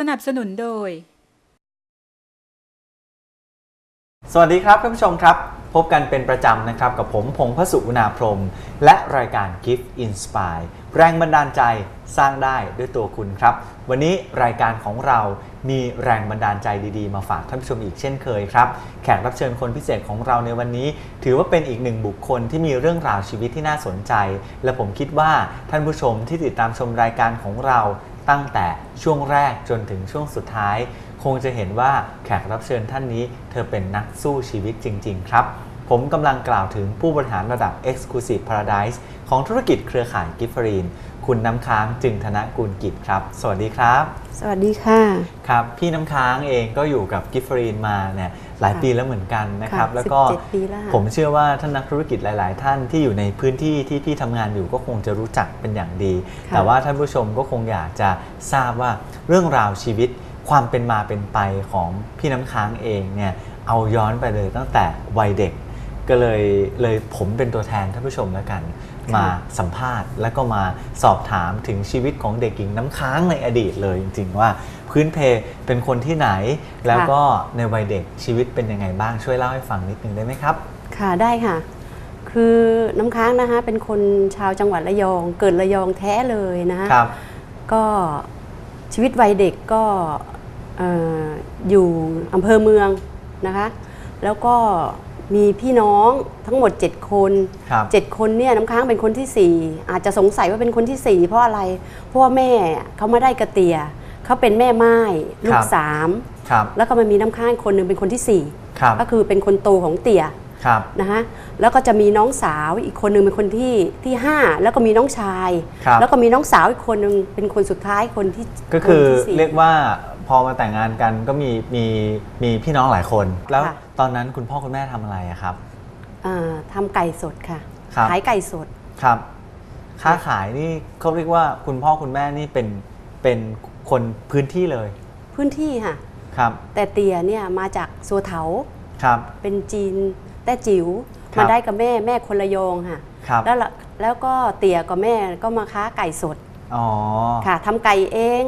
สนับสนุนโดย สวัสดีครับท่านผู้ชมครับ พบกันเป็นประจำนะครับ กับผมพงษ์พสุอุณาพรม และรายการ Gift Inspire แรงบันดาลใจสร้างได้ด้วยตัวคุณครับ วันนี้รายการของเรามีแรงบันดาลใจดีๆ มาฝากท่านผู้ชมอีกเช่นเคยครับ แขกรับเชิญคนพิเศษของเราในวันนี้ ถือว่าเป็นอีกหนึ่งบุคคลที่มีเรื่องราวชีวิตที่น่าสนใจ และผมคิดว่าท่านผู้ชมที่ติดตามชมรายการของเรา ตั้งแต่ช่วงแรกจนถึงช่วงสุดท้าย คงจะเห็นว่าแขกรับเชิญท่านนี้ เธอเป็นนักสู้ชีวิตจริง ๆ ครับ ผมกำลังกล่าวถึงผู้บริหารระดับ Exclusive Paradise ของธุรกิจเครือข่ายกิฟฟรีน คุณน้ำค้างจึงธนกุลกิจครับ สวัสดีครับ สวัสดีค่ะ ครับ พี่น้ำค้างเองก็อยู่กับกิฟฟรีนมาเนี่ยหลายค่ะปีแล้วเหมือนกันนะครับค่ะแล้วก็17ปีแล้วค่ะผมเชื่อว่าท่านนักธุรกิจหลาย ๆ ท่านที่อยู่ในพื้นที่ที่พี่ทำงานอยู่ก็คงจะรู้จักเป็นอย่างดีค่ะแต่ว่าท่านผู้ชมก็คงอยากจะทราบว่าเรื่องราวชีวิตความเป็นมาเป็นไปของพี่น้ำค้างเองเนี่ยเอาย้อนไปเลยตั้งแต่วัยเด็ก ก็เลยเลยผมเป็นตัวแทนท่านผู้ชมแล้วกัน มาสัมภาษณ์ แล้วก็มาสอบถามถึงชีวิตของเด็กหญิงน้ำค้างในอดีตเลยจริงๆว่าพื้นเพเป็นคนที่ไหน แล้วก็ในวัยเด็กชีวิตเป็นยังไงบ้างช่วยเล่าให้ฟังนิดนึงได้ไหมครับ ค่ะได้ค่ะ คือน้ำค้างนะคะเป็นคนชาวจังหวัดระยอง เกิดระยองแท้เลยนะคะครับก็ชีวิตวัยเด็กก็เอ่ออยู่อำเภอเมืองนะคะ แล้วก็ มีพี่น้องทั้งหมด 7 คน ครับ 7 คนเนี่ยน้ำค้างเป็นคนทีสี่4 อาจจะสงสัยว่าเป็นคนทีสี่ 4 เพราะอะไร เพราะว่าแม่เขามาได้กระเตียเขาเป็นแม่ไม้ลูครักบ สามครับ แล้วก็มันมีน้ำค้างอีกคนหนึ่งเป็นคนที่สี่ครับก็คือเป็นคนโตของเตี่ยครับ นะคะแล้วก็จะมีน้องสาวอีกคนหนึ่งเป็นคนที่ที่ห้าแล้วก็มีน้องชาย ครับ แล้วก็มีน้องสาวอีกคนหนึ่งเป็นคนสุดท้ายคนที่ก็คือนที่สี่ เรียกว่า พอมาแต่งงานกันก็มีมีมีพี่น้องหลายคน แล้วค่ะ ตอนนั้นคุณพ่อคุณแม่ทำอะไรอะครับ อ่าทำไก่สดค่ะ ครับ ขายไก่สด ครับ ค้าขายนี่เขาเรียกว่าคุณพ่อคุณแม่นี่เป็นเป็นคนพื้นที่เลยพื้นที่ค่ะ ครับแต่เตี่ยเนี่ยมาจากสัวเถา ครับ เป็นจีนแต่จิ๋ว ครับ มาได้กับแม่แม่คนระยองค่ะ ครับแล้วละแล้วก็เตี่ยกับแม่ก็มาค้าไก่สดอ๋อค่ะทำไก่เอง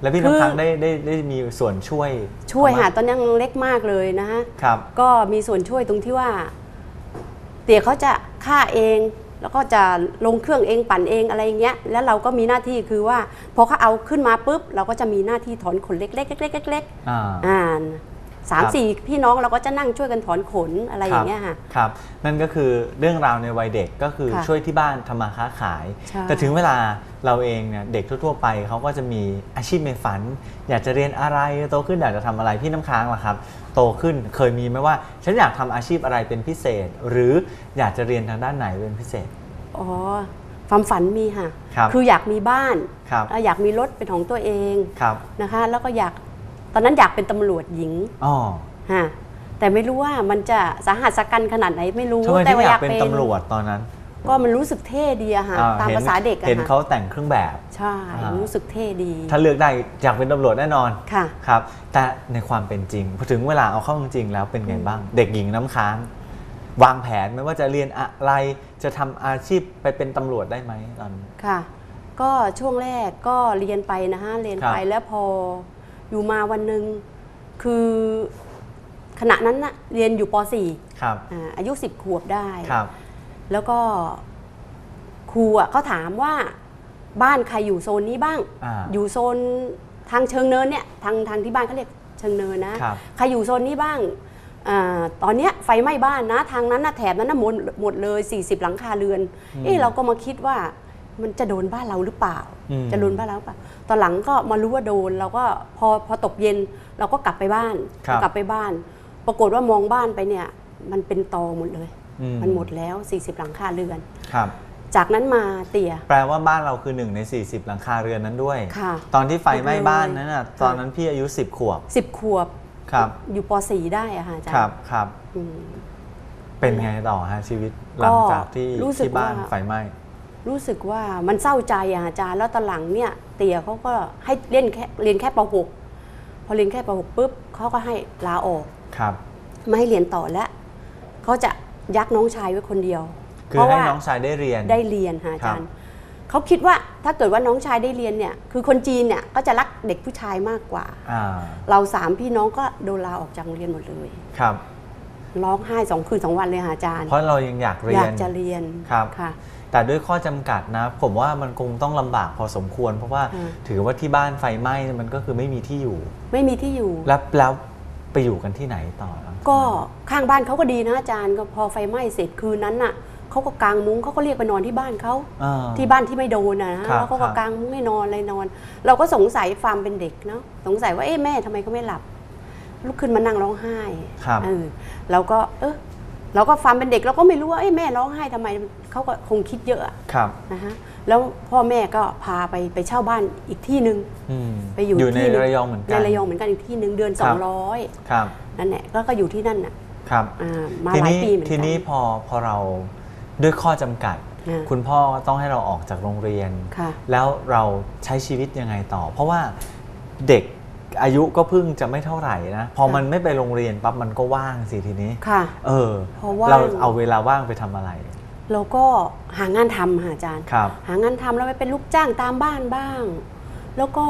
แล้วพี่คือน้ำค้างได้ได้ได้มีส่วนช่วยช่วยเขาไหมหาตอนยังเล็กมากเลยนะฮะ ครับ ก็มีส่วนช่วยตรงที่ว่า เตี๋ยเขาจะฆ่าเอง แล้วก็จะลงเครื่องเองปั่นเองอะไรอย่างเงี้ย แล้วเราก็มีหน้าที่คือว่าพอเขาเอาขึ้นมาปุ๊บ เราก็จะมีหน้าที่ถอนขนเล็กๆเล็กๆเล็กอ่า ๆอ่านสามครับ สี่พี่น้องเราก็จะนั่งช่วยกันถอนขนอะไรอย่างเงี้ยค่ะ ครับ นั่นก็คือเรื่องราวในวัยเด็กก็คือค่ะช่วยที่บ้านทำมาค้าขาย ใช่แต่ถึงเวลา เราเองเนี่ยเด็กทั่วๆไปเขาก็จะมีอาชีพในฝัน อยากจะเรียนอะไรโตขึ้นอยากจะทำอะไรพี่น้ำค้างล่ะครับ โตขึ้นเคยมีไหมว่า ฉันอยากทำอาชีพอะไรเป็นพิเศษ หรืออยากจะเรียนทางด้านไหนเป็นพิเศษอ๋อความฝันมีค่ะครับออยากมีบ้านครับแล้วอยากมีรถเป็นของตัวเองครับนะคะ แล้วก็อยากตอนนั้นอยากเป็นตำรวจหญิงอ๋อฮะแต่ไม่รู้ว่ามันจะสาหัสสากันขนาดไหนไม่รู้ทำไมแต่ที่ว่าอายอยากกเป็นเป็นตำรวจตอนนั้น ก็มันรู้สึกเท่ดีอะฮะอ่ตามห็นภาษาเด็กอะเห็นฮะเขาแต่งเครื่องแบบ ใช่อ่ารู้รู้สึกเท่ดีถ้าเลือกได้อยากเป็นตำรวจแน่นอนค่ะ ครับ แต่ในความเป็นจริงพอถึงเวลาเอาเข้าจริงๆแล้วเป็นไงบ้าง เด็กหญิงน้ำค้าง วางแผนไหมว่าจะเรียนอะไรจะทำอาชีพไปเป็นตำรวจได้ไหมตอนนั้นค่ะ ก็ช่วงแรกก็เรียนไปนะฮะเรียนไปครับแล้วพออยู่มาวันหนึ่งคือขณะนั้นนะเรียนอยู่ป .4 ครับอ่าอายุ 10 ขวบได้ ครับ แล้วก็ครูอะเขาถามว่าบ้านใครอยู่โซนนี้บ้างอ่าอยู่โซนทางเชิงเนินเนี่ยทางทางที่บ้านเขาเรียกเชิงเนินนะครับ ใครอยู่โซนนี้บ้างอาตอนเนี้ยไฟไหม้บ้านนะ ทางนั้นนะแถบนั้นนะหมดหมดเลย 40 หลังคาเรือนเอ๊ะเราก็มาคิดว่ามันจะโดนบ้านเราหรือเปล่า อืม จะโดนบ้านเราหรือเปล่าตอนหลังก็มารู้ว่าโดนเราก็พอพอตกเย็นเราก็กลับไปบ้านครับ กลับไปบ้าน ปรากฏว่ามองบ้านไปเนี่ย มันเป็นตอหมดเลยอื มันหมดแล้ว 40 หลังคาเรือน ครับ จากนั้นมาเตี่ย แปลว่าบ้านเราคือหนึ่งใน 40 หลังคาเรือนนั้นด้วย ค่ะตอนที่ไฟไหม้หมดเลยบ้านนั้นน่ะค่ะตอนนั้นพี่อายุ 10 ขวบ 10 ขวบ ครับ อยู่ป .4 ได้อะค่ะอาจารย์ครับครับ อืม เป็นไงต่อฮะชีวิตหลังจากที่รู้สึกที่บ้านว่า ไฟไหม้ รู้สึกว่ามันเศร้าใจอะอาจารย์แล้วตอนหลังเนี่ย เตี่ยเขาก็ให้เรียนแค่เรียนแค่ป .6 พอเรียนแค่ป .6 ปุ๊บเขาก็ให้ลาออก ครับ ไม่ให้เรียนต่อแล้วเขาจะ ยักน้องชายไว้คนเดียวคือให้น้องชายได้เรียนได้เรียนค่ะอาจารย์เขาคิดว่าถ้าเกิดว่าน้องชายได้เรียนเนี่ย คือคนจีนเนี่ยก็จะรักเด็กผู้ชายมากกว่าอ่าเราสามพี่น้องก็โดนลาออกจากโรงเรียนหมดเลยครับร้องไห้สองคืนสองวันเลยค่ะอาจารย์ เพราะเรายังอยากเรีอยยากนจะเรียนครับค่ะ แต่ด้วยข้อจำกัดนะ ผมว่ามันคงต้องลำบากพอสมควร เพราะว่าอืมถือว่าที่บ้านไฟไหม้มันก็คือไม่มีที่อยู่ ไม่มีที่อยู่ แล้วแล้ว ไปอยู่กันที่ไหนต่อหลังจากนั้นก็ข้างบ้านเขาก็ดีนะอาจารย์ก็พอไฟไหม้เสร็จคืนนั้นน่ะเขาก็กางมุ้งเขาก็เรียกไปนอนที่บ้านเขาอ่า ที่บ้านที่ไม่โดนนะนะครับ แล้วเขาครัก็บกางมุ้งให้นอนอะไรนอน เราก็สงสัยฟาร์มเป็นเด็กเนาะสงสัยว่าเอ๊ะแม่ทำไมเขาไม่หลับลุกขึ้นมานั่งร้องไห้ครับ เออเราก็เออ เราก็ฟาร์มเป็นเด็กเราก็ไม่รู้ว่าเอ๊ะแม่ร้องไห้ทำไมเขาก็คงคิดเยอะอะครับนะฮะแล้วพ่อแม่ก็พาไปไปเช่าบ้านอีกที่หนึ่งอืมไปอยู่อยู่ในที่หนึ่ระยองเหมือนกันในระยองเหมือนกันอีกที่หนึ่งเดือนคสรัอบงร้อยครับนั่นแหละก็ก็อยู่ที่นั่นน่ะครับอ่ามาทีหลายนี้ปีเหมือนกันทีนี้พอพอเราด้วยข้อจำกัดอ่าคุณพ่อต้องให้เราออกจากโรงเรียนค่ะแล้วเราใช้ชีวิตยังไงต่อ เพราะว่าเด็ก อายุก็เพิ่งจะไม่เท่าไหร่นะ พอค่ะมันไม่ไปโรงเรียนปั๊บมันก็ว่างสิทีนี้ ค่ะ เออพอว่างเราเอาเวลาว่างไปทำอะไร เราก็หางานทำค่ะอาจารย์ครับหางานทำแล้วไปเป็นลูกจ้างตามบ้านบ้าง แล้วก็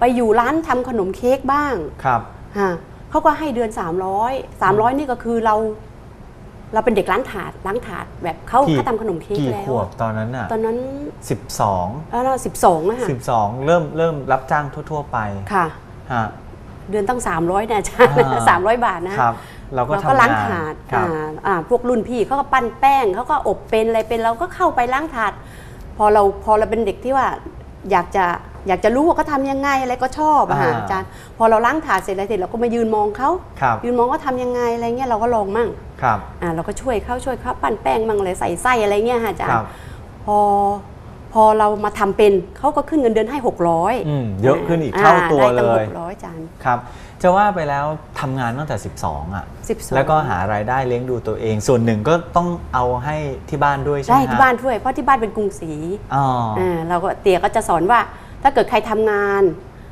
ไปอยู่ร้านทำขนมเค้กบ้างครับฮะเขาก็ให้เดือน 300 300 นี่ก็คือเรา เราเป็นเด็กร้านถาดล้างถาดแบบเขากี่เขาทำขนมเค้กกี่แล้ขววบตอนนั้นอะตอนนั้นสิบสองแล้วสิบสองนะฮะสิบสองเริ่มเริ่มรับจ้างทั่ว ๆ ไปค่ะ ฮะ เดือนตั้ง 300นะอาจารย์อ่าสามร้อยบาทนะครับ เราก็เราทำก็ล้างงานถาดครับ อ่าอ่าพวกรุ่นพี่เขาก็ปั้นแป้งเขาก็อบเป็นอะไรเป็นเราก็เข้าไปล้างถาด พอเราพอเราเป็นเด็กที่ว่าอยากจะอยากจะรู้ว่าเขาทำยังไงอะไรก็ชอบอะค่ะอ่า อาจารย์พอเราล้างถาดเสร็จอะไรเสร็จเราก็มายืนมองเขาครับยืนมองว่าทำยังไงอะไรเงี้ยเราก็ลองมั่งครับ อ่าเราก็ช่วยเขาช่วยเขาปั้นแป้งมั่งเลยใส่ไส้อะไรเงี้ยค่ะอาจารครัย์บ พอ พอเรามาทำเป็นเขาก็ขึ้นเงินเดือนให้ 600อืมเยอะขึ้นอีกเท่าตัวได้เลตั้งยหกร้อยอาจารย์ครับจะว่าไปแล้วทำงานตั้งแต่ 12 อะ 12 แล้วก็หารายได้เลี้ยงดูตัวเอง ส่วนหนึ่งก็ต้องเอาให้ที่บ้านด้วยใช่ไหได้มฮะที่บ้านด้วย เพราะที่บ้านเป็นกรุงศรีอ๋ออ่าเราก็เตี๋ยก็จะสอนว่าถ้าเกิดใครทำงาน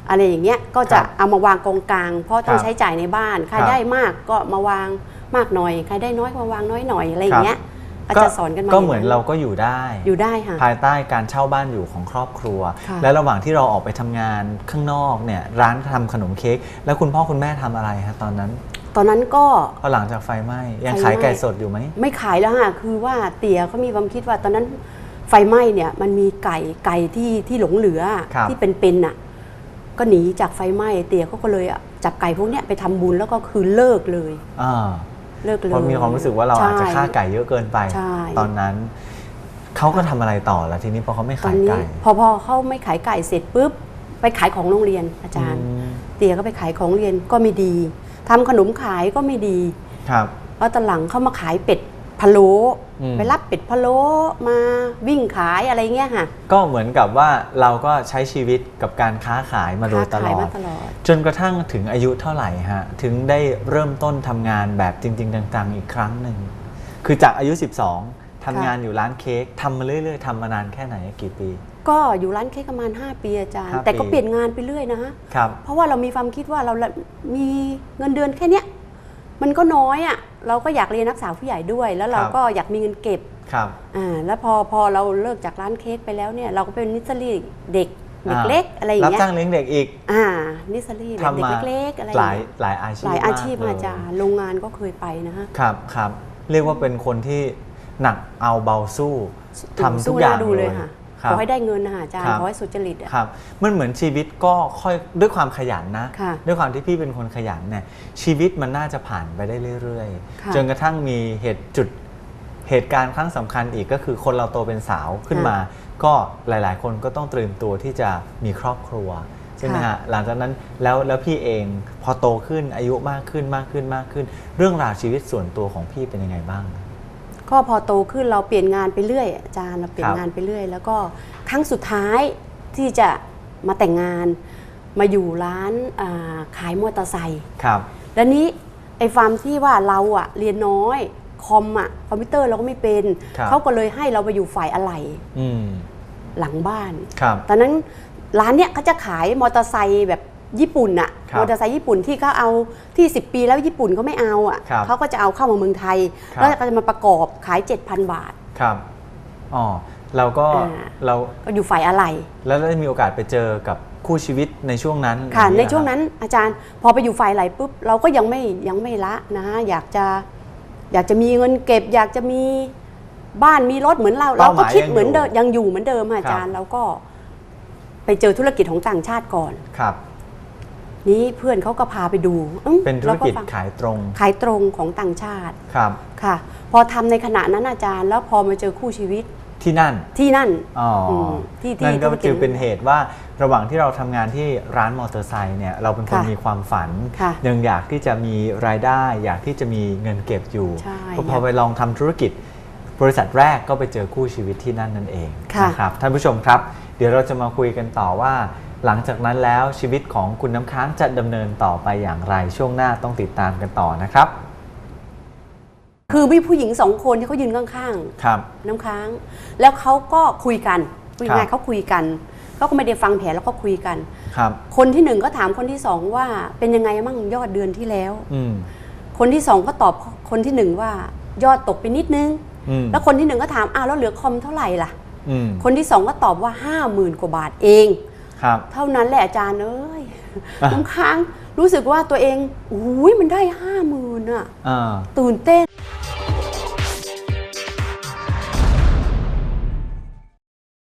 อะไรอย่างเงี้ยก็จะครับเอามาวางกองกลาง เพราะต้องครับใช้จ่ายในบ้านใครครับได้มากก็มาวางมากหน่อย ใครได้น้อยก็มาวางน้อยหน่อยอะไรอย่างเงี้ย ก็จะสอนกันมาก็เหมือนเราก็อยู่ได้ อยู่ได้ค่ะ ภายใต้การเช่าบ้านอยู่ของครอบครัว ค่ะและระหว่างที่เราออกไปทำงานข้างนอกเนี่ยร้านทำขนมเค้กแล้วคุณพ่อคุณแม่ทำอะไรฮะตอนนั้นตอนนั้นก็พอหลังจากไฟไหม้ยังไฟไหม้ขายไก่สดอยู่ไหม ไม่ขายแล้วค่ะคือว่าเตี๋ยเขามีความคิดว่าตอนนั้นไฟไหม้เนี่ยมันมีไก่ไก่ที่ที่หลงเหลือครับ ที่เป็นๆน่ะก็หนีจากไฟไหม้เตี๋ยเขาก็เลยอะจับไก่พวกเนี้ยไปทำบุญแล้วก็คือเลิกเลย อ่า เลิกเลยเพราะมีความรู้สึกว่าเราอาจจะใช่ฆ่าไก่เยอะเกินไปใช่ตอนนั้นเขาก็ทำอะไรต่อละทีนี้พอเขาไม่ตอขานยนี้ไก่ พอพอเขาไม่ขายไก่เสร็จปุ๊บไปขายของโรงเรียนอาจารย์อืมเตี๋ยก็ไปขายของโรงเรียนก็ไม่ดีทำขนมขายก็ไม่ดีครับแล้วตอนหลังเขามาขายเป็ด พะโล้อืม ไปรับเป็ดพะโล้มาวิ่งขายอะไรเงี้ยค่ะก็เหมือนกับว่าเราก็ใช้ชีวิตกับการค้าขายมาโดยตค้าลขายอมาด ตลอด จนกระทั่งถึงอายุเท่าไหร่ฮะ ถึงได้เริ่มต้นทำงานแบบจริงๆจังๆ อีกครั้งหนึ่ง คือจากอายุ 12ทำงานอยู่ร้านเค้กทำมาเรื่อย ๆทำมานานแค่ไหนกี่ปี ก็อยู่ร้านเค้กประมาณ 5 ปีอาจารย์ ห้าแต่ก็ปี เปลี่ยนงานไปเรื่อยนะฮะ ครับ เพราะว่าเรามีความคิดว่าเรามีเงินเดือนแค่เนี้ย มันก็น้อยอะ่ะเราก็อยากเรียนนักศึกษาผู้ใหญ่ด้วย แล้วเราครับก็อยากมีเงินเก็บครับอ่าแล้วพอพอเราเลิกจากร้านเค้กไปแล้วเนี่ยเราก็เป็นนิสซารีเด็กเด็กอ่าเล็กอะไรอย่างรับเงี้ยจ้างเลี้ยงเด็กอีกอ่านิสซารีแบบเด็กทำมาเล็กๆอะไรอหย่างลายเงี้ยหลายอาชีพหลายอาชีพมกอาจารย์โรงงานก็เคยไปนะฮะครับครับเรียกว่าเป็นคนที่หนักเอาเบาสู้ทำทุสู้กอย่างน่ดูเลเลยยค่ะครั ขบอให้ได้เงินนะคะอาจารครัย์บขอให้สุจริตอะครับมันเหมือนชีวิตก็ค่อยด้วยความขยันนะค่ะด้วยความที่พี่เป็นคนขยันเนี่ยชีวิตมันน่าจะผ่านไปได้เรื่อยค่ะๆจนกระทั่งมีเหตุจุดเหตุการณ์ครั้งสำคัญอีกก็คือคนเราโตเป็นสาวขึ้นมา ก็หลายๆ คนก็ต้องเตรียมตัวที่จะมีครอบครัวใช่ไหมฮะหลังจากนั้นแล้วแล้วพี่เองพอโตขึ้นอายุมากขึ้นมากขึ้นมากขึ้น เรื่องราวชีวิตส่วนตัวของพี่เป็นยังไงบ้าง ก็พอโตขึ้นเราเปลี่ยนงานไปเรื่อยอาจารย์เราเปลี่ยคนรับงานไปเรื่อย แล้วก็ครั้งสุดท้ายที่จะมาแต่งงานมาอยู่ร้านอ่าขายมอเตอร์ไซค์ครับแล้วนี้ไอ้ฟาร์มที่ว่าเราอะเรียนน้อยคอมอะคอมพิวเตอร์เราก็ไม่เป็นครับเขาก็เลยให้เราไปอยู่ฝ่ายอะไหล่อืมหลังบ้านครับตอนนั้นร้านเนี้ยเขาจะขายมอเตอร์ไซค์แบบญี่ปุ่นอะครับ มอเตอร์ไซค์ญี่ปุ่นที่เขาเอาที่ 10 ปีแล้วญี่ปุ่นเขาไม่เอาอะครับเขาก็จะเอาเข้ามาเมืองไทยครับแล้วก็จะมาประกอบขาย 7,000 บาทครับอ๋อเราก็อ่าเราก็อยู่ฝ่ายอะไร แล้วได้มีโอกาสไปเจอกับคู่ชีวิตในช่วงนั้นค่ะอย่างในเงี้ยช่วงนั้นอาจารย์พอไปอยู่ฝ่ายไหลปุ๊บเราก็ยังไม่ยังไม่ละนะอยากจะอยากจะมีเงินเก็บ อยากจะมีบ้านมีรถเหมือนเรา เราก็คิดเหมือนเดิมยังอยู่เหมือนเดิมค่ะอาจารย์เราก็ไปเจอธุรกิจของต่างชาติก่อนครับ นี้เพื่อนเขาก็พาไปดูอื้อเป็นธุรกิจาฟังขายตรงขายตรงของต่างชาติครับ ค่ะ พอทำในขณะนั้นอาจารย์ แล้วพอมาเจอคู่ชีวิตที่นั่นที่นั่นอ๋ออมที่ที่นั่นก็ธุรกิจคือเป็นเหตุว่าระหว่างที่เราทำงานที่ร้านมอเตอร์ไซค์เนี่ยเราเป็นคนค่ะมีความฝัน ค่ะ ยังอยากที่จะมีรายได้อยากที่จะมีเงินเก็บอยู่ใช่พอพอไปลองทำธุรกิจ บริษัทแรกก็ไปเจอคู่ชีวิตที่นั่นนั่นเองค่ะนะครับท่านผู้ชมครับ เดี๋ยวเราจะมาคุยกันต่อว่า หลังจากนั้นแล้วชีวิตของคุณน้ำค้างจะดำเนินต่อไปอย่างไรช่วงหน้าต้องติดตามกันต่อนะครับ คือมีผู้หญิงสองคนที่เขายืนข้างครับ ๆ น้ำค้าง แล้วเขาก็คุยกันคุยครัง่ายบเขาคุยกันเขาก็ไม่ได้ฟังแผนแล้วก็คุยกัน ครับ คนที่หนึ่งก็ถามคนที่สองว่าเป็นยังไงมั่งยอดเดือนที่แล้ว อืมคนที่สองก็ตอบคนที่หนึ่งว่ายอดตกไปนิดนึง อืมแล้วคนที่หนึ่งก็ถามอ้าวแล้วเหลือคอมเท่าไหร่ล่ะ อืมคนที่สองก็ตอบว่าห้าหมื่นกว่าบาทเอง ครับ เท่านั้นแหละอาจารย์เอ้ยอะน้ำค้างรู้สึกว่าตัวเองอุ้ยมันได้ห้าหมื่นอะอ่าตื่นเต้น